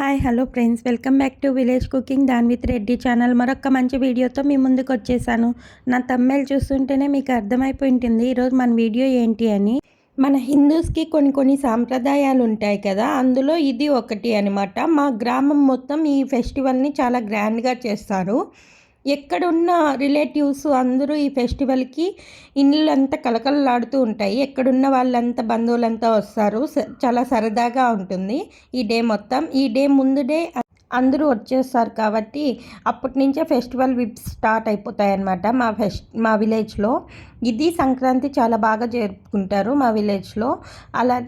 Hi hello friends welcome back to village cooking than with Reddy channel మరొక మంచి వీడియోతో మీ ముందుకు వచ్చేసాను. నా తమ్మేలు చూస్తుంటేనే మీకు అర్థమైపోయి ఉంటుంది ఈరోజు మన వీడియో ఏంటి అని. మన హిందూస్కి కొన్ని కొన్ని సాంప్రదాయాలు ఉంటాయి కదా అందులో ఇది ఒకటి అనమాట మా గ్రామం మొత్తం ఈ ఫెస్టివల్ని చాలా గ్రాండ్గా చేస్తారు. ఎక్కడున్న రిలేటివ్స్ అందరూ ఈ ఫెస్టివల్కి అంతా కలకలలాడుతూ ఉంటాయి. ఎక్కడున్న వాళ్ళంతా బంధువులంతా వస్తారు. చాలా సరదాగా ఉంటుంది ఈ డే మొత్తం. ఈ డే ముందు డే అందరూ వచ్చేస్తారు కాబట్టి అప్పటి నుంచే ఫెస్టివల్ విప్స్ స్టార్ట్ అయిపోతాయి అన్నమాట మా ఫెస్ట్ మా విలేజ్లో. ఇది సంక్రాంతి చాలా బాగా జరుపుకుంటారు మా విలేజ్లో. అలా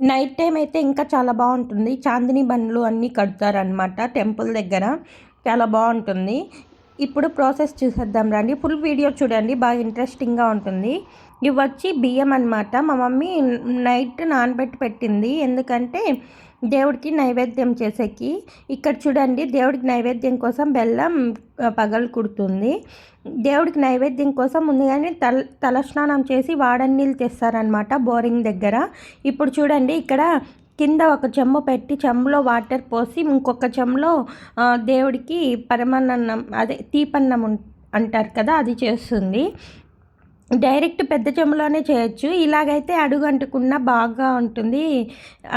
నైట్ టైం అయితే ఇంకా చాలా బాగుంటుంది. చాందిని బండ్లు అన్నీ కడతారనమాట టెంపుల్ దగ్గర. చాలా బాగుంటుంది. ఇప్పుడు ప్రాసెస్ చూసేద్దాం రండి. ఫుల్ వీడియో చూడండి. బాగా ఇంట్రెస్టింగ్గా ఉంటుంది. ఇవి వచ్చి బియ్యం అనమాట మా మమ్మీ నైట్ నానబెట్టి పెట్టింది. ఎందుకంటే దేవుడికి నైవేద్యం చేసేకి. ఇక్కడ చూడండి దేవుడికి నైవేద్యం కోసం బెల్లం పగలు కుడుతుంది. దేవుడికి నైవేద్యం కోసం ముందుగానే తల తలస్నానం చేసి వాడని నీళ్ళు తెస్తారనమాట బోరింగ్ దగ్గర. ఇప్పుడు చూడండి ఇక్కడ కింద ఒక చెమ్ము పెట్టి చెంబులో వాటర్ పోసి ఇంకొక చెంబులో దేవుడికి పరమాన్నం అదే తీపన్నం అంటారు కదా అది చేస్తుంది. డైరెక్ట్ పెద్ద చెంబులోనే చేయొచ్చు. ఇలాగైతే అడుగు అంటుకున్నా బాగా ఉంటుంది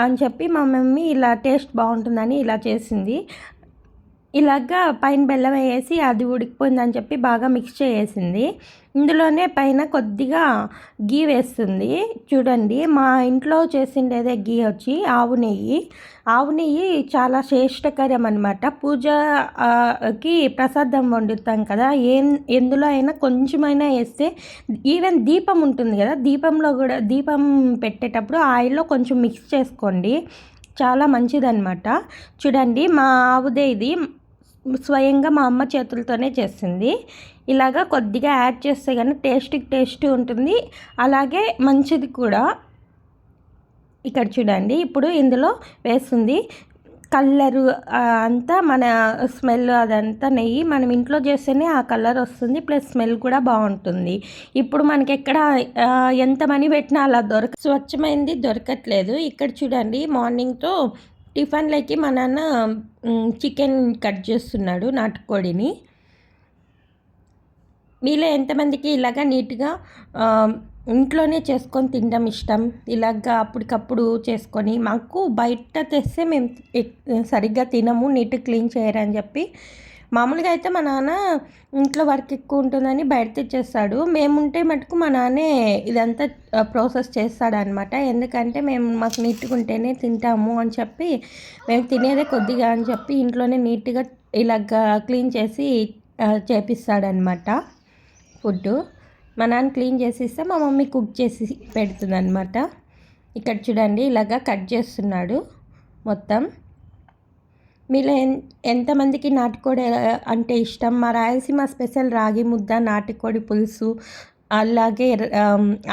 అని చెప్పి మా మమ్మీ ఇలా టేస్ట్ బాగుంటుందని ఇలా చేసింది. ఇలాగా పైన బెల్లం వేసి అది ఉడికిపోయిందని చెప్పి బాగా మిక్స్ చేసేసింది. ఇందులోనే పైన కొద్దిగా గీ వేస్తుంది. చూడండి మా ఇంట్లో చేసిండేదే గీ వచ్చి ఆవు నెయ్యి. ఆవు నెయ్యి చాలా శ్రేష్టకరం అనమాట పూజకి ప్రసాదం వండుతాం కదా ఏం ఎందులో అయినా కొంచెమైనా వేస్తే ఈవెన్ దీపం ఉంటుంది కదా దీపంలో కూడా దీపం పెట్టేటప్పుడు ఆయిల్లో కొంచెం మిక్స్ చేసుకోండి. చాలా మంచిదన్నమాట. చూడండి మా ఆవుదే ఇది. స్వయంగా మా అమ్మ చేతులతోనే చేసింది. ఇలాగా కొద్దిగా యాడ్ చేస్తే కానీ టేస్ట్ టేస్ట్ ఉంటుంది. అలాగే మంచిది కూడా. ఇక్కడ చూడండి ఇప్పుడు ఇందులో వేస్తుంది. కలరు అంతా మన స్మెల్ అదంతా నెయ్యి. మనం ఇంట్లో చేస్తేనే ఆ కలర్ వస్తుంది ప్లస్ స్మెల్ కూడా బాగుంటుంది. ఇప్పుడు మనకి ఎక్కడ ఎంత మనీ పెట్టినా అలా దొరక స్వచ్ఛమైంది దొరకట్లేదు. ఇక్కడ చూడండి మార్నింగ్తో టిఫిన్లోకి మా నాన్న చికెన్ కట్ చేస్తున్నాడు నాటుకోడిని. మీలో ఎంతమందికి ఇలాగా నీట్గా ఇంట్లోనే చేసుకొని తినడం ఇష్టం? ఇలాగా అప్పటికప్పుడు చేసుకొని మాకు బయట తెస్తే మేము సరిగ్గా తినము నీట్ క్లీన్ చేయరని చెప్పి మామూలుగా అయితే మా నాన్న ఇంట్లో వర్క్ ఎక్కువ ఉంటుందని బయట తెచ్చేస్తాడు. మేముంటే మటుకు మా నాన్నే ఇదంతా ప్రాసెస్ చేస్తాడనమాట ఎందుకంటే మేము మాకు నీట్గా ఉంటేనే తింటాము అని చెప్పి మేము తినేదే కొద్దిగా అని చెప్పి ఇంట్లోనే నీట్గా ఇలాగ క్లీన్ చేసి చేపిస్తాడనమాట ఫుడ్ మా నాన్న క్లీన్ చేసి ఇస్తే మా మమ్మీ కుక్ చేసి పెడుతుంది అనమాట ఇక్కడ చూడండి ఇలాగా కట్ చేస్తున్నాడు మొత్తం. మీలో ఎంతమందికి నాటుకోడి అంటే ఇష్టం? మా రాయలసీమ స్పెషల్ రాగి ముద్ద నాటుకోడి పులుసు అలాగే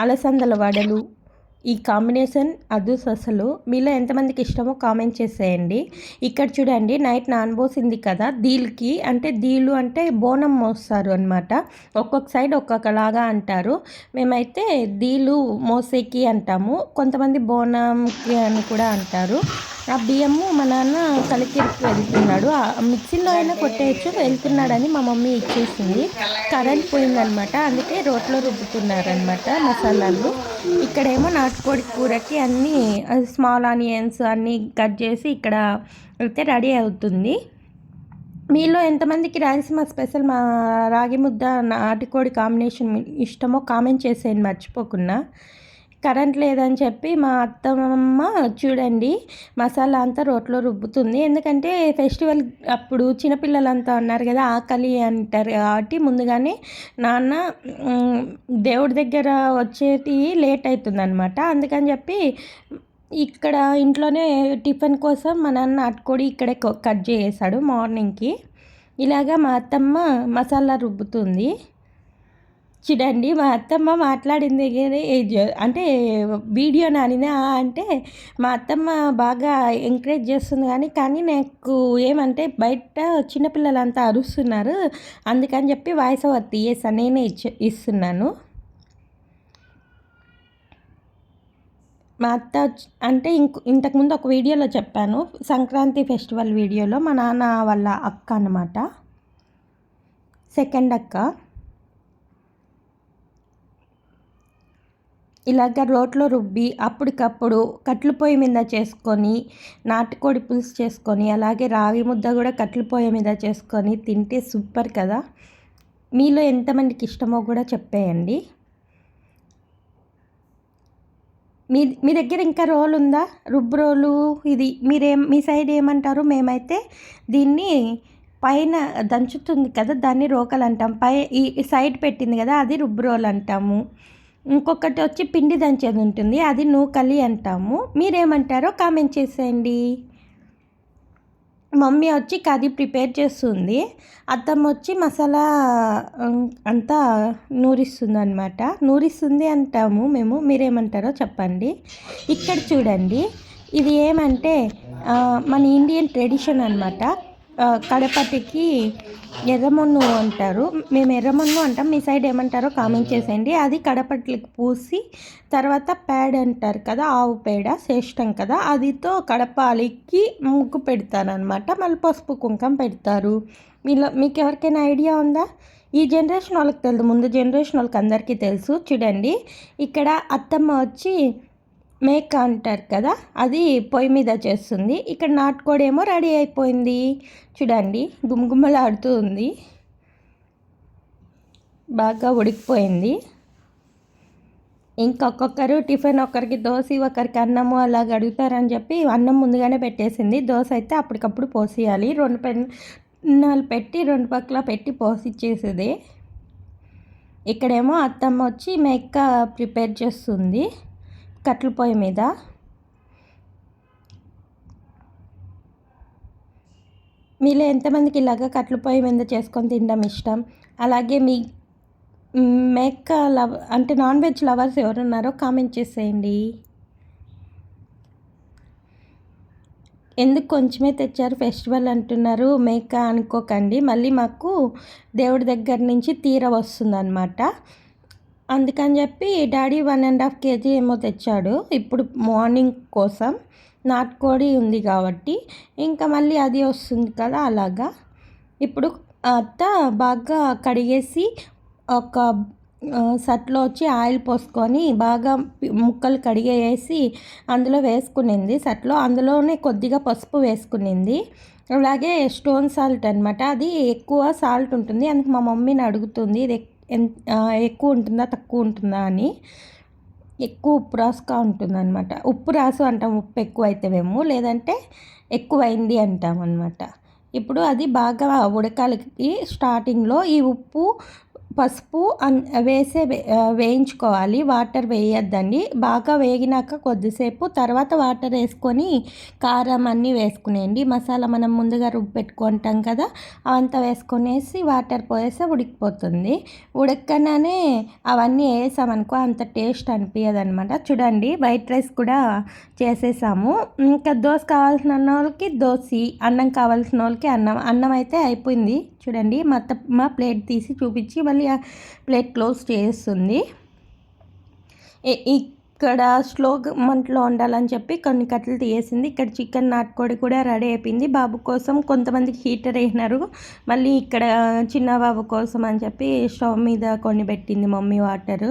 అలసందల వడలు ఈ కాంబినేషన్ అదుస్ అసలు. మీలో ఎంతమందికి ఇష్టమో కామెంట్ చేసేయండి. ఇక్కడ చూడండి నైట్ నానబోసింది కదా దీల్కి అంటే దీలు అంటే బోనం మోస్తారు అనమాట ఒక్కొక్క సైడ్ ఒక్కొక్కలాగా అంటారు. మేమైతే దీలు మోసేకి అంటాము. కొంతమంది బోనంకి అని కూడా అంటారు. ఆ బియ్యము మా నాన్న కలికిరికి వెళ్తున్నాడు. మిక్సీలో అయినా కొట్టేయచ్చు వెళ్తున్నాడని మా మమ్మీ ఇచ్చేసింది. కరెంట్ పోయిందనమాట. అందుకే రోట్లో రుబ్బుతున్నారనమాట మసాలాలు. ఇక్కడేమో నాటుకోడి కూరకి అన్నీ స్మాల్ ఆనియన్స్ అన్నీ కట్ చేసి ఇక్కడ అయితే రెడీ అవుతుంది. మీలో ఎంతమందికి రాయలసీమ స్పెషల్? మా రాగి ముద్ద నాటుకోడి కాంబినేషన్ ఇష్టమో కామెంట్ చేసేయండి మర్చిపోకుండా. కరెంట్ లేదని చెప్పి మా అత్తమ్మ చూడండి మసాలా అంతా రోట్లో రుబ్బుతుంది. ఎందుకంటే ఫెస్టివల్ అప్పుడు చిన్నపిల్లలంతా ఉన్నారు కదా ఆకలి అంటారు కాబట్టి ముందుగానే నాన్న దేవుడి దగ్గర వచ్చేటి లేట్ అవుతుంది అనమాట అందుకని చెప్పి ఇక్కడ ఇంట్లోనే టిఫిన్ కోసం మా నాన్న అటుకోడి ఇక్కడే కట్ చేసాడు మార్నింగ్కి. ఇలాగా మా అత్తమ్మ మసాలా రుబ్బుతుంది. చూడండి మా అత్తమ్మ మాట్లాడింది అంటే వీడియో నానినా అంటే మా అత్తమ్మ బాగా ఎంకరేజ్ చేస్తుంది కానీ కానీ నాకు ఏమంటే బయట చిన్నపిల్లలంతా అరుస్తున్నారు. అందుకని చెప్పి వాయిస్ ఓవర్ తీయేసా నేనే ఇచ్చి ఇస్తున్నాను. మా అత్త అంటే ఇంక ఇంతకుముందు ఒక వీడియోలో చెప్పాను సంక్రాంతి ఫెస్టివల్ వీడియోలో మా నాన్న వాళ్ళ అక్క అన్నమాట. సెకండ్ అక్క. ఇలాగ రోట్లో రుబ్బి అప్పటికప్పుడు కట్లు పొయ్యి మీద చేసుకొని నాటుకోడి పులుసు చేసుకొని అలాగే రాగి ముద్ద కూడా కట్లు పొయ్యి మీద చేసుకొని తింటే సూపర్ కదా. మీలో ఎంతమందికి ఇష్టమో కూడా చెప్పేయండి. మీ మీ దగ్గర ఇంకా రోల్ ఉందా? రుబ్బు రోలు ఇది మీరేం మీ సైడ్ ఏమంటారు? మేమైతే దీన్ని పైన దంచుతుంది కదా దాన్ని రోకలు అంటాం పై ఈ సైడ్ పెట్టింది కదా అది రుబ్బు రోల్ అంటాము. ఇంకొకటి వచ్చి పిండి దంచేది ఉంటుంది అది నూకలి అంటాము. మీరేమంటారో కామెంట్ చేసేయండి. మమ్మీ వచ్చి కర్రీ ప్రిపేర్ చేస్తుంది అత్తమ్మ వచ్చి మసాలా అంతా నూరిస్తుంది అనమాట నూరిస్తుంది అంటాము మేము మీరేమంటారో చెప్పండి. ఇక్కడ చూడండి ఇది ఏమంటే మన ఇండియన్ ట్రెడిషన్ అనమాట కడపటికి ఎర్రమన్ను అంటారు. మేము ఎర్రమన్ను అంటాం. మీ సైడ్ ఏమంటారో కామెంట్ చేసేయండి. అది కడపట్లకి పూసి తర్వాత పేడ అంటారు కదా ఆవు పేడ శ్రేష్టం కదా అదితో కడపాలికి ముగ్గు పెడతారనమాట మళ్ళీ పసుపు కుంకం పెడతారు. మీలో మీకు ఎవరికైనా ఐడియా ఉందా? ఈ జనరేషన్ వాళ్ళకి తెలుసు ముందు జనరేషన్ వాళ్ళకి అందరికీ తెలుసు. చూడండి. ఇక్కడ అత్తమ్మ వచ్చి మేక అంటారు కదా అది పొయ్యి మీద చేస్తుంది. ఇక్కడ నాటుకోడి ఏమో రెడీ అయిపోయింది. చూడండి గుమగుమలాడుతూ ఉంది. బాగా ఉడికిపోయింది. ఇంకొక్కొక్కరు టిఫిన్ ఒకరికి దోశ ఒకరికి అన్నము అలా అడుగుతారని చెప్పి అన్నం ముందుగానే పెట్టేసింది. దోశ అయితే అప్పటికప్పుడు పోసేయాలి. రెండు పెన్నాలు పెట్టి రెండు పక్కల పెట్టి పోసిచ్చేసేది. ఇక్కడేమో అత్తమ్మ వచ్చి మేక ప్రిపేర్ చేస్తుంది. కట్టెల పొయ్యి మీద మీలో ఎంతమందికి ఇలాగ కట్టెల పొయ్యి మీద చేసుకొని తినడం ఇష్టం? అలాగే మీ మేక లవ్ అంటే నాన్ వెజ్ లవర్స్ ఎవరున్నారో కామెంట్ చేసేయండి. ఎందుకు కొంచెమే తెచ్చారు ఫెస్టివల్ అంటున్నారు మేక అనుకోకండి. మళ్ళీ మాకు దేవుడి దగ్గర నుంచి తీర వస్తుందన్నమాట. అందుకని చెప్పి daddy one and half K G తెచ్చాడు. ఇప్పుడు మార్నింగ్ కోసం నాటుకోడి ఉంది కాబట్టి ఇంకా మళ్ళీ అది వస్తుంది కదా అలాగా. ఇప్పుడు అత్త బాగా కడిగేసి ఒక సట్లో వచ్చి ఆయిల్ పోసుకొని బాగా ముక్కలు కడిగేసి అందులో వేసుకునింది. సట్లో అందులోనే కొద్దిగా పసుపు వేసుకునింది. అలాగే స్టోన్ సాల్ట్ అనమాట అది ఎక్కువ సాల్ట్ ఉంటుంది. అందుకు మా మమ్మీని అడుగుతుంది. ఇది ఎక్కువ ఉంటుందా తక్కువ ఉంటుందా అని ఎక్కువ ఉప్పు రాసుగా ఉంటుందన్నమాట. ఉప్పు రాసు అంటాం ఉప్పు ఎక్కువ అయితే లేదంటే ఎక్కువైంది అంటాం అనమాట ఇప్పుడు అది బాగా ఉడకాలకి స్టార్టింగ్లో ఈ ఉప్పు పసుపు వేసే వేయించుకోవాలి. వాటర్ వేయొద్దండి. బాగా వేగినాక కొద్దిసేపు తర్వాత వాటర్ వేసుకొని కారం అన్నీ వేసుకునేయండి. మసాలా మనం ముందుగా రుబ్బు పెట్టుకుంటాం కదా అవంతా వేసుకొనేసి వాటర్ పోసేస్తే ఉడికిపోతుంది. ఉడక్కగానే అవన్నీ వేసామనుకో అంత టేస్ట్ అనిపించదు అనమాట చూడండి వైట్ రైస్ కూడా చేసేసాము. ఇంకా దోశ కావాల్సిన వాళ్ళకి దోశ అన్నం కావాల్సిన వాళ్ళకి అన్నం అన్నం అయితే అయిపోయింది. చూడండి మా మా ప్లేట్ తీసి చూపించి మళ్ళీ ప్లేట్ క్లోజ్ చేస్తుంది. ఇక్కడ స్లో మంటలో ఉండాలని చెప్పి కొన్ని కట్టలు తీయేసింది ఇక్కడ చికెన్ నాటుకోడి కూడా రెడీ అయిపోయింది. బాబు కోసం కొంతమందికి హీటర్ వేసినారు. మళ్ళీ ఇక్కడ చిన్న బాబు కోసం అని చెప్పి స్టవ్ మీద కొన్ని పెట్టింది మమ్మీ వాటరు.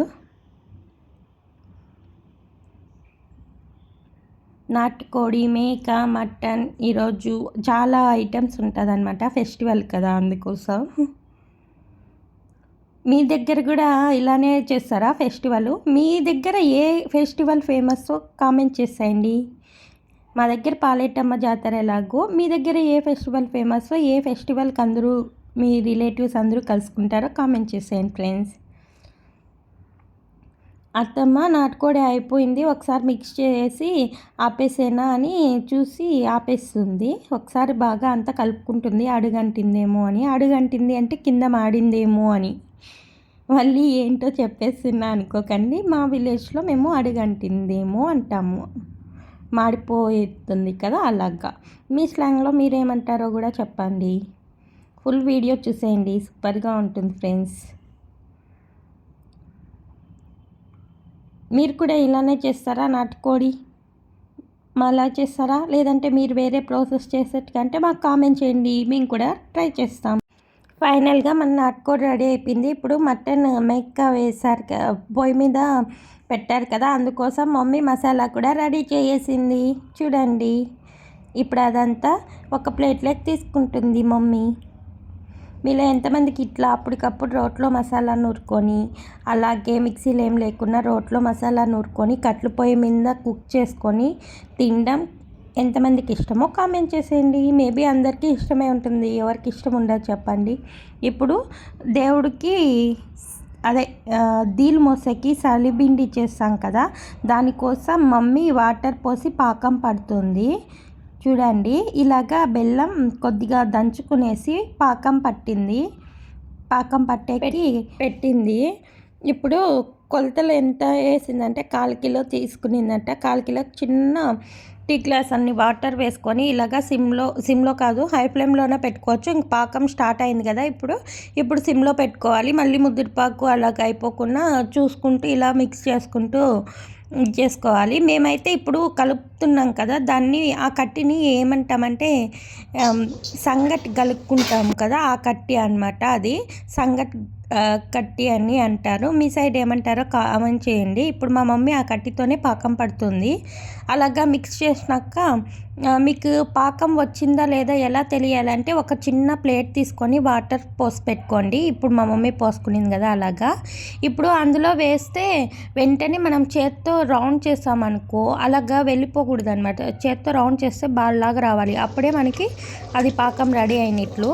నాటుకోడి మేక మటన్ ఈరోజు చాలా ఐటమ్స్ ఉంటుంది అనమాట ఫెస్టివల్ కదా అందుకోసం. మీ దగ్గర కూడా ఇలానే చేస్తారా ఫెస్టివల్? మీ దగ్గర ఏ ఫెస్టివల్ ఫేమస్ కామెంట్ చేసేయండి. మా దగ్గర పాలేటమ్మ జాతర ఎలాగో మీ దగ్గర ఏ ఫెస్టివల్ ఫేమస్ ఏ ఫెస్టివల్కి అందరూ మీ రిలేటివ్స్ అందరూ కలుసుకుంటారో కామెంట్ చేసేయండి ఫ్రెండ్స్. అత్తమ్మ నాటుకోడి అయిపోయింది ఒకసారి మిక్స్ చేసి ఆపేసేనా అని చూసి ఆపేస్తుంది. ఒకసారి బాగా అంతా కలుపుకుంటుంది అడుగంటిందేమో అని. అడుగంటింది అంటే కింద మాడిందేమో అని. మళ్ళీ ఏంటో చెప్పేస్తున్నా అనుకోకండి. మా విలేజ్లో మేము అడుగంటిందేమో అంటాము. మాడిపోతుంది కదా అలాగా. మీ స్లాంగ్లో మీరేమంటారో కూడా చెప్పండి. ఫుల్ వీడియో చూసేయండి. సూపర్గా ఉంటుంది ఫ్రెండ్స్. మీరు కూడా ఇలానే చేస్తారా నాటుకోడి? అలా చేస్తారా? లేదంటే మీరు వేరే ప్రాసెస్ చేసేటంటే మాకు కామెంట్ చేయండి. మేము కూడా ట్రై చేస్తాం. ఫైనల్గా మన నాటుకోడి రెడీ అయిపోయింది. ఇప్పుడు మటన్ మెక్క వేశారు పొయ్యి మీద పెట్టారు కదా అందుకోసం మమ్మీ మసాలా కూడా రెడీ చేసేసింది. చూడండి ఇప్పుడు అదంతా ఒక ప్లేట్లోకి తీసుకుంటుంది మమ్మీ. మీలో ఎంతమందికి ఇట్లా అప్పటికప్పుడు రోట్లో మసాలా నూరుకొని అలాగే మిక్సీలో ఏం లేకుండా రోట్లో మసాలా నూరుకొని కట్లు పొయ్యి మీద కుక్ చేసుకొని తినడం ఎంతమందికి ఇష్టమో కామెంట్ చేసేయండి. మేబీ అందరికీ ఇష్టమే ఉంటుంది. ఎవరికి ఇష్టం ఉండదు చెప్పండి. ఇప్పుడు దేవుడికి అదే దీల్ మోసకి సలిబిండి చేస్తాం కదా. దానికోసం మమ్మీ వాటర్ పోసి పాకం పడుతుంది. చూడండి ఇలాగా బెల్లం కొద్దిగా దంచుకునేసి పాకం పట్టింది. పాకం పట్టేకి పెట్టింది. ఇప్పుడు కొలతలు ఎంత వేసిందంటే కాల్ కిలో తీసుకునిందంట. కాలు కిలో చిన్న టీ గ్లాస్ అన్ని వాటర్ వేసుకొని ఇలాగా సిమ్లో సిమ్లో కాదు హై ఫ్లేమ్లోనే పెట్టుకోవచ్చు. ఇంక పాకం స్టార్ట్ అయింది కదా ఇప్పుడు. ఇప్పుడు సిమ్లో పెట్టుకోవాలి. మళ్ళీ ముద్దిరిపాకు అలాగ అయిపోకుండా చూసుకుంటూ ఇలా మిక్స్ చేసుకుంటూ ఇది చేసుకోవాలి. మేమైతే ఇప్పుడు కలుపుతున్నాం కదా. దాన్ని ఆ కట్టిని ఏమంటామంటే సంగటి కలుపుకుంటాం కదా. ఆ కట్టి అన్నమాట అది. సంగటి కట్టి అని అంటారు. మీ సైడ్ ఏమంటారో కామెంట్ చేయండి. ఇప్పుడు మా మమ్మీ ఆ కట్టితోనే పాకం పడుతుంది. అలాగా మిక్స్ చేసినాక మీకు పాకం వచ్చిందా లేదా ఎలా తెలియాలంటే ఒక చిన్న ప్లేట్ తీసుకొని వాటర్ పోసి పెట్టుకోండి. ఇప్పుడు మా మమ్మీ పోసుకునింది కదా అలాగా. ఇప్పుడు అందులో వేస్తే వెంటనే మనం చేత్తో రౌండ్ చేసామనుకో అలాగా వెళ్ళిపోకూడదు అనమాట చేత్తో రౌండ్ చేస్తే బాల్లాగా రావాలి. అప్పుడే మనకి అది పాకం రెడీ అయినట్లు.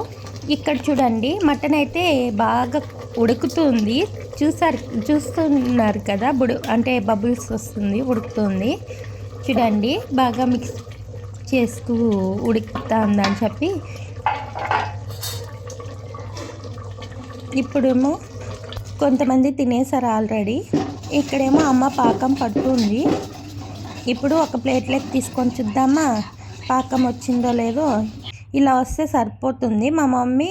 ఇక్కడ చూడండి మటన్ అయితే బాగా ఉడుకుతుంది. చూసారు చూస్తున్నారు కదా బుడు అంటే బబుల్స్ వస్తుంది ఉడుకుతుంది. చూడండి బాగా మిక్స్ చేస్తూ ఉడుకుతుందని చెప్పి ఇప్పుడేమో కొంతమంది తినేసారు ఆల్రెడీ. ఇక్కడేమో అమ్మ పాకం పడుతుంది. ఇప్పుడు ఒక ప్లేట్లోకి తీసుకొని చూద్దామా? పాకం వచ్చిందో లేదో? ఇలా వస్తే సరిపోతుంది. మా మమ్మీ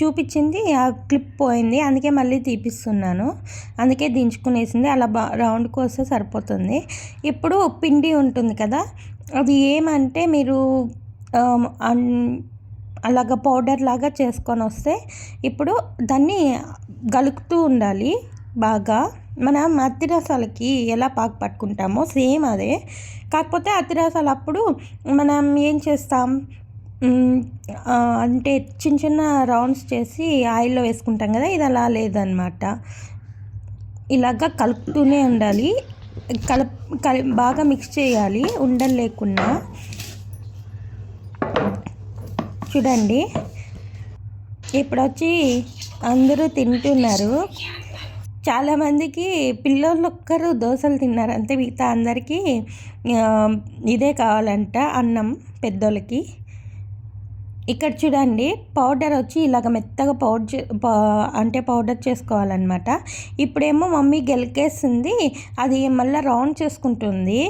చూపించింది ఆ క్లిప్ పోయింది. అందుకే మళ్ళీ తీపిస్తున్నాను. అందుకే దించుకునేసింది. అలా బా రౌండ్కి వస్తే సరిపోతుంది. ఇప్పుడు పిండి ఉంటుంది కదా అది ఏమంటే మీరు అలాగ పౌడర్ లాగా చేసుకొని వస్తే ఇప్పుడు దాన్ని గలుకుతూ ఉండాలి బాగా. మనం అత్తిరసాలకి ఎలా పాకు పట్టుకుంటామో సేమ్ అదే. కాకపోతే అత్తిరసాలు అప్పుడు మనం ఏం చేస్తాం? అంటే చిన్న చిన్న రౌండ్స్ చేసి ఆయిల్లో వేసుకుంటాం కదా ఇది అలా లేదనమాట. ఇలాగ కలుపుతూనే ఉండాలి. కల కలి బాగా మిక్స్ చేయాలి. ఉండలు లేకుండా చూడండి. ఇప్పుడు వచ్చి అందరూ తింటున్నారు. చాలామందికి పిల్లలు ఒక్కరు దోశలు తిన్నారు. అంతే మిగతా అందరికీ ఇదే కావాలంట అన్నం పెద్దోళ్ళకి. ఇక్కడ చూడండి పౌడర్ వచ్చి ఇలాగ మెత్తగా పౌడర్ అంటే పౌడర్ చేసుకోవాలన్నమాట. ఇప్పుడేమో మమ్మీ గెలికేస్తుంది అది మళ్ళీ రౌండ్ చేసుకుంటుంది.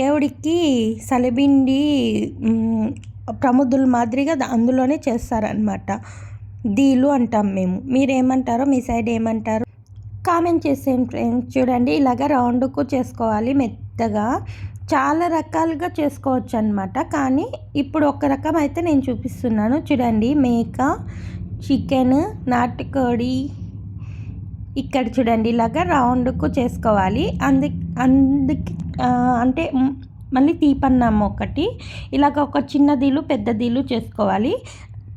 దేవుడికి సలిబిండి ప్రముదుల మాదిరిగా అందులోనే చేస్తారనమాట దీలు అంటాం మేము. మీరేమంటారో మీ సైడ్ ఏమంటారు? కామెంట్ చేసేయండి ఫ్రెండ్స్. చూడండి ఇలాగ రౌండ్కు చేసుకోవాలి మెత్తగా. చాలా రకాలుగా చేసుకోవచ్చు అనమాట కానీ ఇప్పుడు ఒక రకం అయితే నేను చూపిస్తున్నాను. చూడండి మేక చికెన్ నాటుకోడి. ఇక్కడ చూడండి ఇలాగా రౌండ్కు చేసుకోవాలి. అందు అందుకి అంటే మళ్ళీ తీపన్నాము ఒకటి. ఇలాగ ఒక చిన్నదిలు పెద్దదిలు చేసుకోవాలి.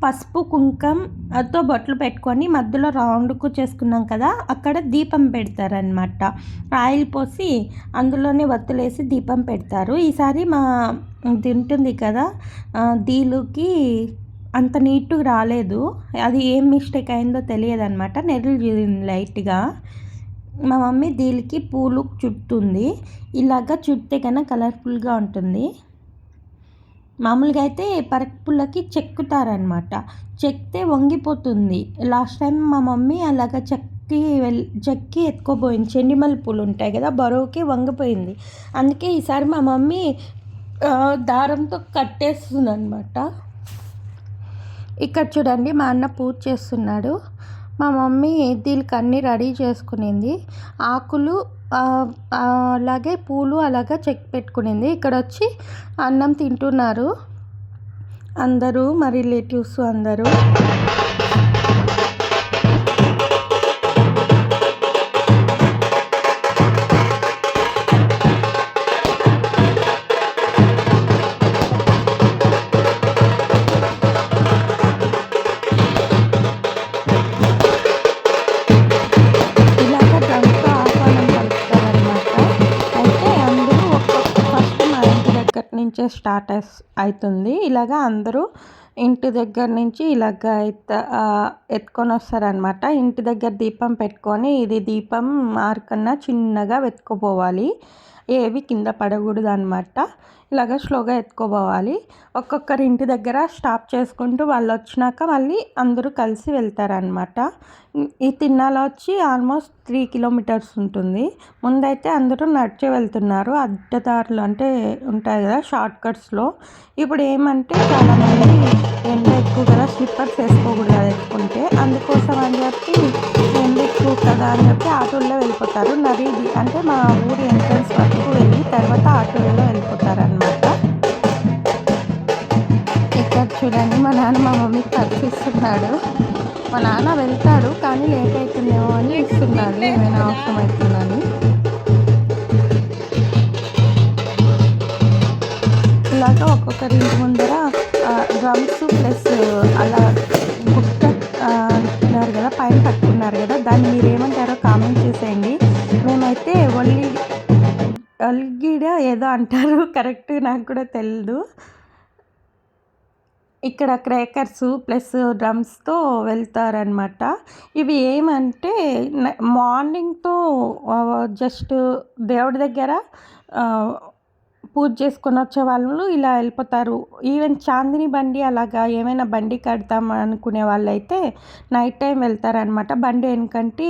పసుపు కుంకుమతో బొట్లు పెట్టుకొని మధ్యలో రౌండ్కు చేసుకున్నాం కదా అక్కడ దీపం పెడతారనమాట ఆయిల్ పోసి అందులోనే వత్తులేసి దీపం పెడతారు. ఈసారి మా తింటుంది కదా దీలుకి అంత నీట్గా రాలేదు. అది ఏం మిస్టేక్ అయిందో తెలియదు అనమాట నెర్రలు లైట్గా. మా మమ్మీ దీనికి పూలు చుట్టుతుంది ఇలాగ చుట్టే కన్నా కలర్ఫుల్గా ఉంటుంది. మామూలుగా అయితే పరక పుల్లకి చెక్కుతారనమాట చెక్కితే వంగిపోతుంది. లాస్ట్ టైం మా మమ్మీ అలాగ చెక్కి వెల్ చెక్కి ఎత్తుకోపోయింది చెండిమల్లి పూలు ఉంటాయి కదా బరువుకి వంగిపోయింది. అందుకే ఈసారి మా మమ్మీ దారంతో కట్టేస్తుంది అనమాట ఇక్కడ చూడండి మా అన్న పూజ చేస్తున్నాడు. మా మమ్మీ దీనికి అన్నీ రెడీ చేసుకునింది. ఆకులు అలాగే పూలు అలాగా చెక్ పెట్టుకునింది. ఇక్కడ వచ్చి అన్నం తింటున్నారు. అందరూ మా రిలేటివ్స్ అందరూ. స్టార్ట్ అవుతుంది ఇలాగ అందరూ ఇంటి దగ్గర నుంచి ఇలాగ ఎత్త ఎత్తుకొని వస్తారనమాట ఇంటి దగ్గర దీపం పెట్టుకొని ఇది దీపం మార్కన్నా చిన్నగా వెతుకుపోవాలి ఏవి కింద పడకూడదు అనమాట ఇలాగ స్లోగా ఎత్తుకోపోవాలి ఒక్కొక్కరి ఇంటి దగ్గర స్టాప్ చేసుకుంటూ వాళ్ళు వచ్చినాక మళ్ళీ అందరూ కలిసి వెళ్తారనమాట ఈ తిన్నాల వచ్చి ఆల్మోస్ట్ త్రీ కిలోమీటర్స్ ఉంటుంది. ముందైతే అందరూ నడిచి వెళ్తున్నారు. అడ్డదారులు అంటే ఉంటాయి కదా షార్ట్ కట్స్లో ఇప్పుడు ఏమంటే చాలామంది ఎండ ఎక్కువ కదా స్లిప్పర్స్ వేసుకోకూడదు అది ఎక్కుంటే అందుకోసం అని చెప్పి ఎక్కువ కదా అని చెప్పి ఆటోల్లో వెళ్ళిపోతారు. నరీది అంటే మా ఊరి ఎంట్రన్స్ వరకు వెళ్ళి తర్వాత ఆటోల్లో వెళ్ళిపోతారనమాట ఇక్కడ చూడండి మా నాన్న మా మమ్మీకి ఖర్చు మా నాన్న వెళ్తాడు కానీ లేట్ అవుతుందేమో అని ఇస్తున్నాడు ఏమైనా అవసరం అవుతుందని. ఇలాగ ఒక్కొక్కరి ఇంటి ముందర డ్రమ్స్ ప్లస్ పైన కదా దాన్ని మీరు ఏమంటారో కామెంట్ చేసేయండి. మేమైతే ఒల్లి ఒల్గిడ ఏదో అంటారు. కరెక్ట్ నాకు కూడా తెలియదు ఇక్కడ క్రేకర్స్ ప్లస్ డ్రమ్స్తో వెళ్తారనమాట ఇవి ఏమంటే మార్నింగ్తో జస్ట్ దేవుడి దగ్గర పూజ చేసుకొని వచ్చే వాళ్ళు ఇలా వెళ్ళిపోతారు. ఈవెన్ చాందిని బండి అలాగా ఏమైనా బండి కడతాం అనుకునే వాళ్ళు అయితే నైట్ టైం వెళ్తారనమాట బండి వెనుకంటి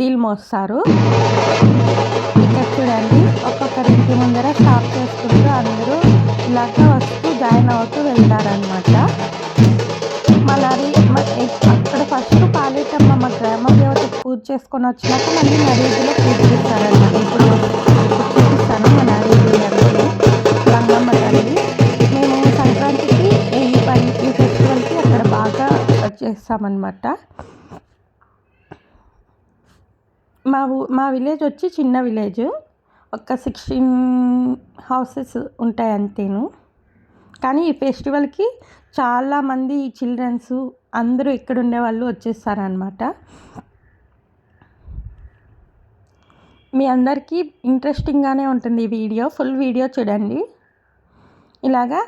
దీల్ మోస్తారు. ఇక్కడ చూడండి ఒక్కొక్కరి ఇంటి ముందర స్టాప్ చేసుకుంటూ అందరూ ఇలాగా వస్తూ జాయిన్ అవుతూ వెళ్తారనమాట మళ్ళీ అక్కడ ఫస్ట్ పాలేటమ్మ మా గ్రామ దేవత పూజ చేసుకొని వచ్చినాక మళ్ళీ నరేజీలో పూజ చేస్తారనమాట ఇప్పుడు చూపిస్తాను మా నరేది చేస్తామన్నమాట. మా ఊ మా విలేజ్ వచ్చి చిన్న విలేజ్. ఒక సిక్స్టీన్ హౌసెస్ ఉంటాయి అంతేను. కానీ ఈ ఫెస్టివల్కి చాలామంది చిల్డ్రన్స్ అందరూ ఇక్కడ ఉండే వాళ్ళు వచ్చేస్తారనమాట మీ అందరికీ ఇంట్రెస్టింగ్గానే ఉంటుంది ఈ వీడియో. ఫుల్ వీడియో చూడండి. ఇలాగా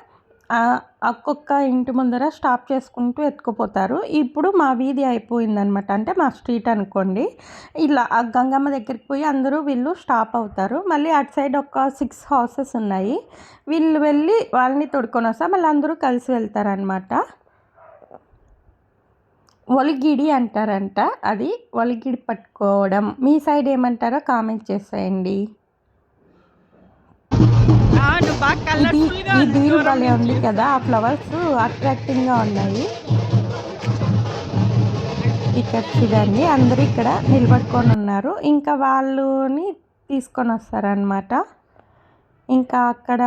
ఒక్కొక్క ఇంటి ముందర స్టాప్ చేసుకుంటూ ఎత్తుకుపోతారు. ఇప్పుడు మా వీధి అయిపోయిందనమాట అంటే మా స్ట్రీట్ అనుకోండి. ఇలా ఆ గంగమ్మ దగ్గరికి పోయి అందరూ వీళ్ళు స్టాప్ అవుతారు. మళ్ళీ అటు సైడ్ ఒక సిక్స్ హౌసెస్ ఉన్నాయి. వీళ్ళు వెళ్ళి వాళ్ళని తొడుకొని వస్తా మళ్ళీ అందరూ కలిసి వెళ్తారనమాట ఒలిగిడి అంటారంట. అది ఒలిగిడి పట్టుకోవడం. మీ సైడ్ ఏమంటారో కామెంట్ చేసేయండి. ఈ ఉంది భలే. కదా ఆ ఫ్లవర్స్ అట్రాక్టింగ్గా ఉన్నాయి. ఇక్కడ చూడండి అందరూ ఇక్కడ నిలబడుకొని ఉన్నారు. ఇంకా వాళ్ళని తీసుకొని వస్తారనమాట ఇంకా అక్కడ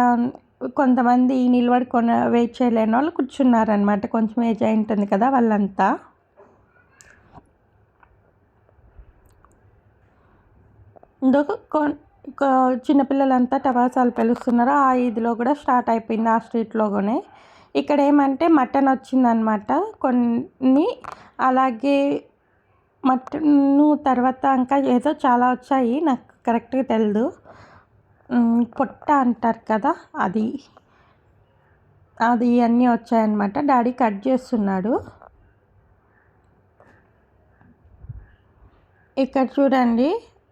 కొంతమంది నిలబడుకొని వెయిట్ చేయలేని వాళ్ళు కూర్చున్నారనమాట కొంచెం ఏజ్ అయి ఉంటుంది కదా వాళ్ళంతా. ఇంకొక చిన్నపిల్లలంతా టపాసాలు పిలుస్తున్నారు. ఆ ఇదిలో కూడా స్టార్ట్ అయిపోయింది ఆ స్ట్రీట్లోనే. ఇక్కడ ఏమంటే మటన్ వచ్చిందనమాట. కొన్ని అలాగే మటన్ తర్వాత ఇంకా ఏదో చాలా వచ్చాయి నాకు కరెక్ట్గా తెలియదు పొట్ట అంటారు కదా అది. అది అన్నీ వచ్చాయన్నమాట డాడీ కట్ చేస్తున్నాడు. ఇక్కడ చూడండి.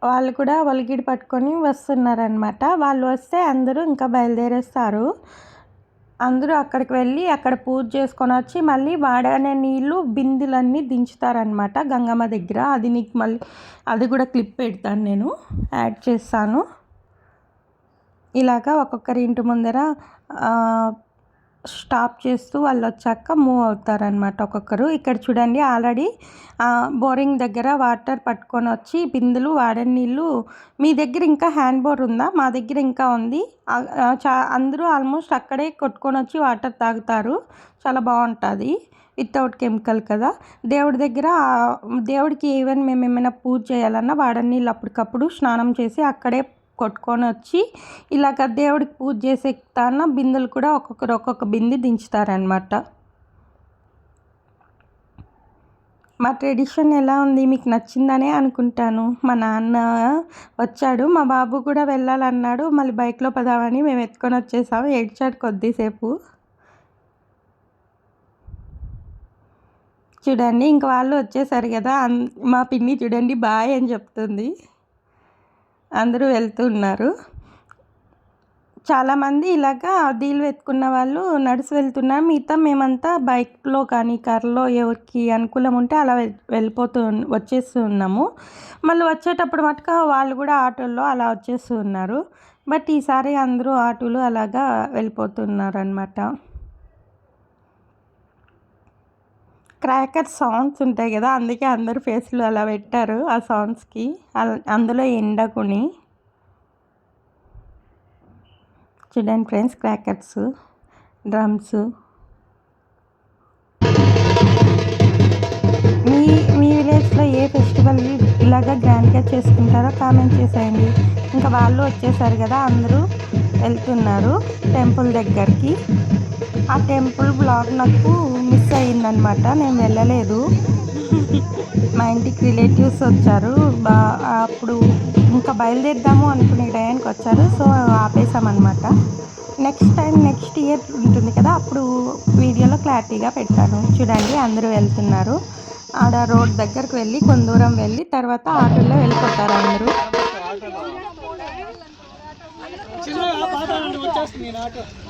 వాళ్ళు కూడా వలిగిడి పట్టుకొని వస్తున్నారనమాట వాళ్ళు వస్తే అందరూ ఇంకా బయలుదేరేస్తారు. అందరూ అక్కడికి వెళ్ళి అక్కడ పూజ చేసుకొని వచ్చి మళ్ళీ వాడనే నీళ్ళు బిందులన్నీ దించుతారనమాట గంగమ్మ దగ్గర. అది నీకు మళ్ళీ అది కూడా క్లిప్ పెడతాను నేను యాడ్ చేస్తాను. ఇలాగా ఒక్కొక్కరి ఇంటి ముందర స్టాప్ చేస్తూ వాళ్ళు వచ్చాక మూవ్ అవుతారనమాట ఒక్కొక్కరు. ఇక్కడ చూడండి ఆల్రెడీ బోరింగ్ దగ్గర వాటర్ పట్టుకొని వచ్చి బిందులు వాడని నీళ్ళు మీ దగ్గర ఇంకా హ్యాండ్ బోర్ ఉందా? మా దగ్గర ఇంకా ఉంది. చా అందరూ ఆల్మోస్ట్ అక్కడే కొట్టుకొని వచ్చి వాటర్ తాగుతారు. చాలా బాగుంటుంది. వితౌట్ కెమికల్ కదా. దేవుడి దగ్గర దేవుడికి ఈవెన్ మేము ఏమైనా పూజ చేయాలన్నా వాడని నీళ్ళు అప్పటికప్పుడు స్నానం చేసి అక్కడే కొట్టుకొని వచ్చి ఇలాగ దేవుడికి పూజ చేసే తాన బిందెలు కూడా ఒక్కొక్కరు ఒక్కొక్క బిందె దించుతారనమాట మా ట్రెడిషన్ ఎలా ఉంది? మీకు నచ్చిందనే అనుకుంటాను. మా నాన్న వచ్చాడు మా బాబు కూడా వెళ్ళాలన్నాడు. మళ్ళీ బైక్లో పదామని మేము ఎత్తుకొని వచ్చేసాము. ఏడ్చాడు కొద్దిసేపు. చూడండి ఇంక వాళ్ళు వచ్చేసారు కదా అన్- మా పిన్ని చూడండి బాయ్ అని చెప్తుంది. అందరూ వెళ్తున్నారు చాలామంది ఇలాగా దీలు వెతుకున్న వాళ్ళు నడిచి వెళ్తున్నారు. మిగతా మేమంతా బైక్లో కానీ కార్లో ఎవరికి అనుకూలం ఉంటే అలా వెళ్ళిపోతూ వచ్చేస్తున్నాము మళ్ళీ వచ్చేటప్పుడు మటుక వాళ్ళు కూడా ఆటోల్లో అలా వచ్చేస్తున్నారు బట్ ఈసారి అందరూ ఆటోలు అలాగా వెళ్ళిపోతున్నారు అనమాట క్రాకర్ సౌండ్స్ ఉంటాయి కదా అందుకే అందరు ఫేస్లు అలా పెట్టారు ఆ సౌండ్స్కి అందులో ఎండకుని. చూడండి ఫ్రెండ్స్ క్రాకర్స్ డ్రమ్స్. మీ ఏ ఫెస్టివల్ ఇలాగా గ్రాండ్గా చేసుకుంటారో కామెంట్ చేసేయండి. ఇంకా వాళ్ళు వచ్చేసారు కదా అందరూ వెళ్తున్నారు టెంపుల్ దగ్గరికి. ఆ టెంపుల్ బ్లాగ్ నాకు మిస్ అయ్యిందనమాట నేను వెళ్ళలేదు. మా ఇంటికి రిలేటివ్స్ వచ్చారు బా అప్పుడు ఇంకా బయలుదేరుదాము అనుకునే టయానికి వచ్చారు సో ఆపేసామన్నమాట. నెక్స్ట్ టైం నెక్స్ట్ ఇయర్ ఉంటుంది కదా అప్పుడు వీడియోలో క్లారిటీగా పెడతాను. చూడండి అందరూ వెళ్తున్నారు. ఆడ రోడ్ దగ్గరకు వెళ్ళి కొంత దూరం వెళ్ళి తర్వాత ఆటోలో వెళ్ళిపోతారు అందరూ.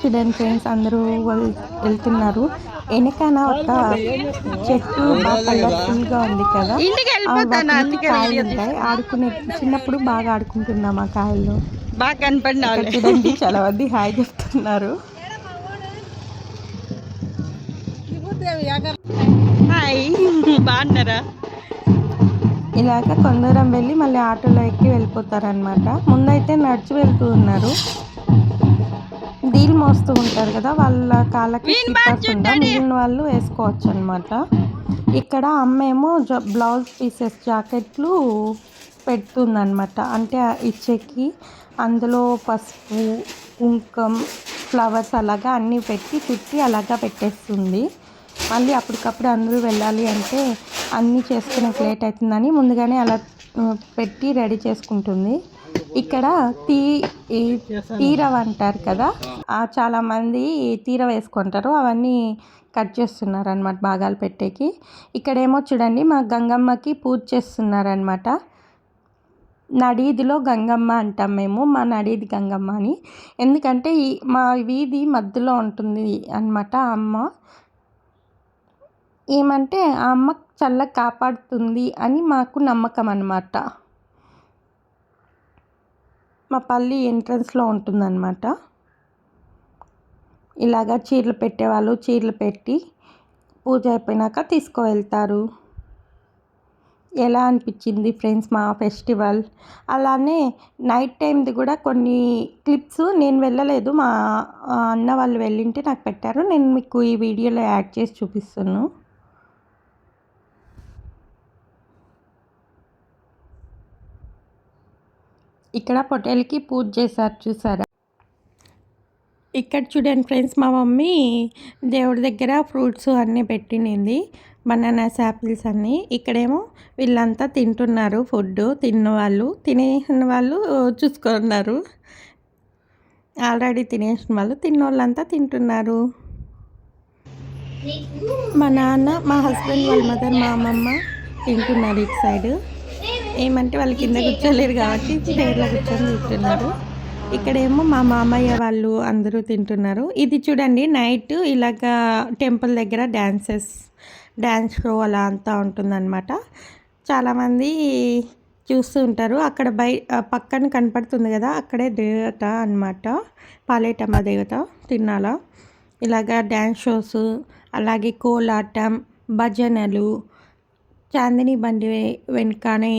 చూడండి ఫ్రెండ్స్ అందరూ వెళ్తున్నారు. వెనకాల ఒక చెట్టు బాగా కలర్ఫుల్గా ఉంది కదా. కాయలు ఉంటాయి ఆడుకునే చిన్నప్పుడు బాగా ఆడుకుంటున్నాం ఆ కాయలు. బాగా కనపడిన చూడండి చాలా మంది హాయ్ చెప్తున్నారు. హాయ్. బాగున్నారా? ఇలాగ కొందరం వెళ్ళి మళ్ళీ ఆటోలో ఎక్కి వెళ్ళిపోతారనమాట ముందైతే నడిచి వెళ్తూ ఉన్నారు. డీల్ మోస్తూ ఉంటారు కదా వాళ్ళ కాళ్ళకి స్లిప్పర్స్ మిగిలిన వాళ్ళు వేసుకోవచ్చు అనమాట ఇక్కడ అమ్మేమో బ్లౌజ్ పీసెస్ జాకెట్లు పెడుతుందన్నమాట. అంటే ఇచ్చేకి అందులో పసుపు కుంకం ఫ్లవర్స్ అలాగా అన్నీ పెట్టి చుట్టి అలాగా పెట్టేస్తుంది. మళ్ళీ అప్పటికప్పుడు అందరూ వెళ్ళాలి అంటే అన్నీ చేసుకునే లేట్ అవుతుందని ముందుగానే అలా పెట్టి రెడీ చేసుకుంటుంది. ఇక్కడ తీ ఈ తీరవ అంటారు కదా చాలామంది తీర వేసుకుంటారు. అవన్నీ కట్ చేస్తున్నారు అనమాట భాగాలు పెట్టేకి. ఇక్కడేమో చూడండి మా గంగమ్మకి పూజ చేస్తున్నారనమాట నడీదిలో గంగమ్మ అంటాం మేము మా నడీది గంగమ్మ అని. ఎందుకంటే ఈ మా వీధి మధ్యలో ఉంటుంది అనమాట అమ్మ. ఏమంటే ఆ అమ్మ చల్ల కాపాడుతుంది అని మాకు నమ్మకం అన్నమాట. మా పల్లి ఎంట్రన్స్లో ఉంటుందన్నమాట. ఇలాగా చీరలు పెట్టేవాళ్ళు చీరలు పెట్టి పూజ అయిపోయినాక తీసుకువెళ్తారు. ఎలా అనిపించింది ఫ్రెండ్స్ మా ఫెస్టివల్? అలానే నైట్ టైంది కూడా కొన్ని క్లిప్స్ నేను వెళ్ళలేదు. మా అన్న వాళ్ళు వెళ్ళింటే నాకు పెట్టారు. నేను మీకు ఈ వీడియోలో యాడ్ చేసి చూపిస్తున్నాను ఇక్కడ పొటేల్కి పూజ చేశారు చూసారా? ఇక్కడ చూడండి ఫ్రెండ్స్ మా మమ్మీ దేవుడి దగ్గర ఫ్రూట్స్ అన్నీ పెట్టినింది బనానాస్ యాపిల్స్ అన్నీ. ఇక్కడేమో వీళ్ళంతా తింటున్నారు ఫుడ్ తిన్న వాళ్ళు తినేసిన వాళ్ళు చూసుకున్నారు. ఆల్రెడీ తినేసిన వాళ్ళు తిన్నోళ్ళంతా తింటున్నారు. మా నాన్న మా హస్బెండ్ వాళ్ళ మదర్ మా అమ్మమ్మ తింటున్నారు ఇటు సైడ్. ఏమంటే వాళ్ళు కింద కూర్చోలేరు కాబట్టి చైర్లో కూర్చొని తింటున్నారు. ఇక్కడేమో మా మామయ్య వాళ్ళు అందరూ తింటున్నారు. ఇది చూడండి నైట్ ఇలాగా టెంపుల్ దగ్గర డ్యాన్సెస్ డ్యాన్స్ షో అలా అంతా ఉంటుందన్నమాట. చాలామంది చూస్తూ ఉంటారు. అక్కడ బై పక్కన కనపడుతుంది కదా అక్కడే దేవత అన్నమాట. పాలేటమ్మ దేవత తిన్నాల ఇలాగా డ్యాన్స్ షోస్ అలాగే కోలాటం భజనలు చాందిని బండి వెనుకనే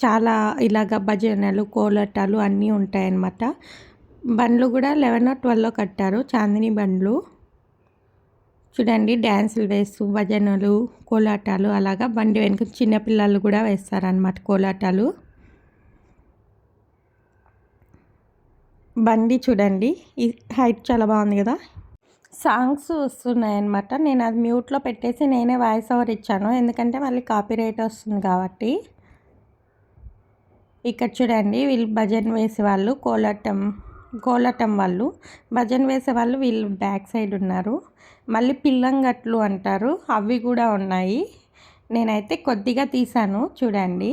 చాలా ఇలాగ భజనలు కోలాటాలు అన్నీ ఉంటాయన్నమాట. బండ్లు కూడా లెవెన్ ట్వెల్వ్లో కట్టారు. చాందిని బండ్లు చూడండి డ్యాన్సులు వేస్తూ భజనలు కోలాటాలు అలాగా బండి వెనుక చిన్నపిల్లలు కూడా వేస్తారనమాట కోలాటాలు. బండి చూడండి ఈ హైట్ చాలా బాగుంది కదా. సాంగ్స్ వస్తున్నాయన్నమాట. నేను అది మ్యూట్లో పెట్టేసి నేనే వాయిస్ ఓవర్ ఇచ్చాను. ఎందుకంటే మళ్ళీ కాపీ రైట్ వస్తుంది కాబట్టి. ఇక్కడ చూడండి వీళ్ళు భజన్ వేసే వాళ్ళు కోలాటం కోలాటం వాళ్ళు. భజన్ వేసే వాళ్ళు వీళ్ళు బ్యాక్ సైడ్ ఉన్నారు. మళ్ళీ పిల్లంగట్లు అంటారు. అవి కూడా ఉన్నాయి. నేనైతే కొద్దిగా తీసాను. చూడండి.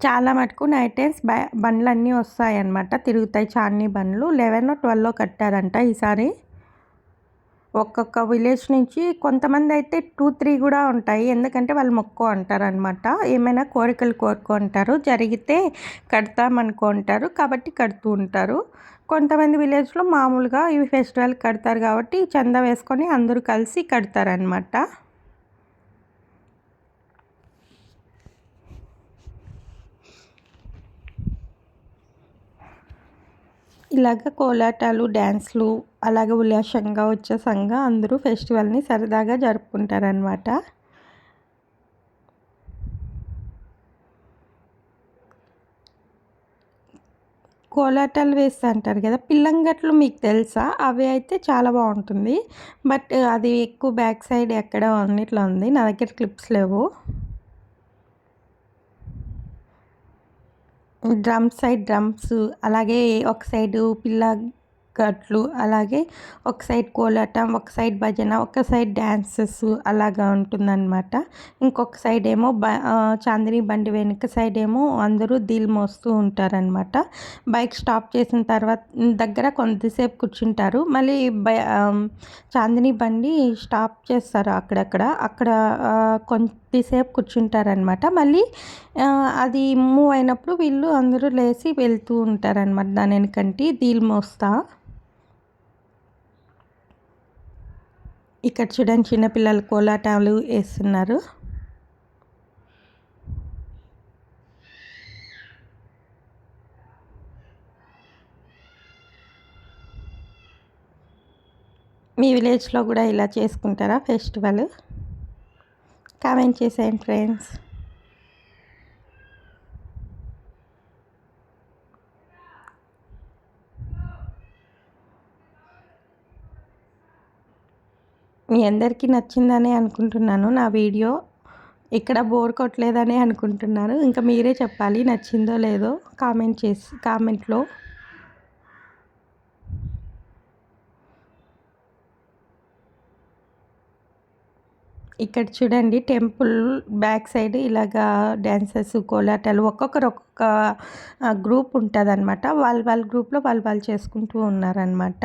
చాలా మటుకు నైట్ టైమ్స్ బ బండ్లు అన్నీ వస్తాయి తిరుగుతాయి చాన్ని బండ్లు. లెవెన్ ట్వెల్వ్లో కట్టారంట ఈసారి. ఒక్కొక్క విలేజ్ నుంచి కొంతమంది అయితే టూ త్రీ కూడా ఉంటాయి. ఎందుకంటే వాళ్ళు మొక్కు అంటారు అనమాట ఏమైనా కోరికలు కోరుకుంటారు జరిగితే కడతామనుకో అంటారు. కాబట్టి కడుతూ ఉంటారు. కొంతమంది విలేజ్లో మామూలుగా ఈ ఫెస్టివల్ కడతారు కాబట్టి చందా వేసుకొని అందరూ కలిసి కడతారనమాట ఇలాగ కోలాటాలు డ్యాన్స్లు అలాగే ఉల్లాసంగా ఉత్సాహంగా అందరూ ఫెస్టివల్ని సరదాగా జరుపుకుంటారనమాట కోలాటాలు వేస్తా అంటారు కదా పిల్లంగట్లు మీకు తెలుసా? అవి అయితే చాలా బాగుంటుంది. బట్ అది ఎక్కువ బ్యాక్ సైడ్ ఎక్కడ అన్నిట్లో ఉంది. నా దగ్గర క్లిప్స్ లేవు. డ్రమ్ సైడ్ డ్రమ్స్ అలాగే ఒక సైడు పిల్ల గట్లు అలాగే ఒక సైడ్ కోలాటం ఒక సైడ్ భజన ఒక సైడ్ డ్యాన్సెస్ అలాగా ఉంటుందన్నమాట. ఇంకొక సైడ్ ఏమో బ చాందిని బండి వెనుక సైడ్ ఏమో అందరూ దీల్ మోస్తూ ఉంటారనమాట బైక్ స్టాప్ చేసిన తర్వాత దగ్గర కొంతసేపు కూర్చుంటారు. మళ్ళీ బై చాందిని బండి స్టాప్ చేస్తారు అక్కడక్కడ. అక్కడ కొద్దిసేపు కూర్చుంటారనమాట మళ్ళీ అది మూవ్ అయినప్పుడు వీళ్ళు అందరూ లేచి వెళ్తూ ఉంటారనమాట దాని వెనకంటి దీల్ మోస్తా. ఇక్కడ చూడండి చిన్నపిల్లలు కోలాటాలు వేస్తున్నారు. మీ విలేజ్లో కూడా ఇలా చేసుకుంటారా ఫెస్టివల్? కామెంట్ చేసేయండి ఫ్రెండ్స్ మీ అందరికీ నచ్చిందని అనుకుంటున్నాను నా వీడియో. ఇక్కడ బోర్ కొట్టలేదని అనుకుంటున్నాను. ఇంకా మీరే చెప్పాలి నచ్చిందో లేదో కామెంట్ చేసి కామెంట్లో ఇక్కడ చూడండి టెంపుల్ బ్యాక్ సైడ్ ఇలాగా డ్యాన్సెస్ కోలాటాలు ఒక్కొక్కరు ఒక్కొక్క గ్రూప్ ఉంటుంది అనమాట వాళ్ళ వాళ్ళ గ్రూప్లో వాళ్ళు వాళ్ళు చేసుకుంటూ ఉన్నారనమాట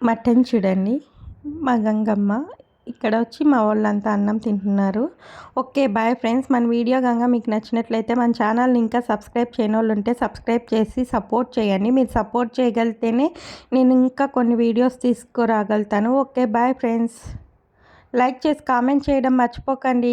మటన్ చూడండి మా గంగమ్మ ఇక్కడ వచ్చి మా వాళ్ళంతా అన్నం తింటున్నారు. Okay bye friends. మన వీడియో కనుక మీకు నచ్చినట్లయితే మన ఛానల్ని ఇంకా సబ్స్క్రైబ్ చేయని వాళ్ళు ఉంటే సబ్స్క్రైబ్ చేసి సపోర్ట్ చేయండి. మీరు సపోర్ట్ చేయగలిగితేనే నేను ఇంకా కొన్ని videos తీసుకురాగలుగుతాను. Okay bye friends. Like చేసి కామెంట్ చేయడం మర్చిపోకండి.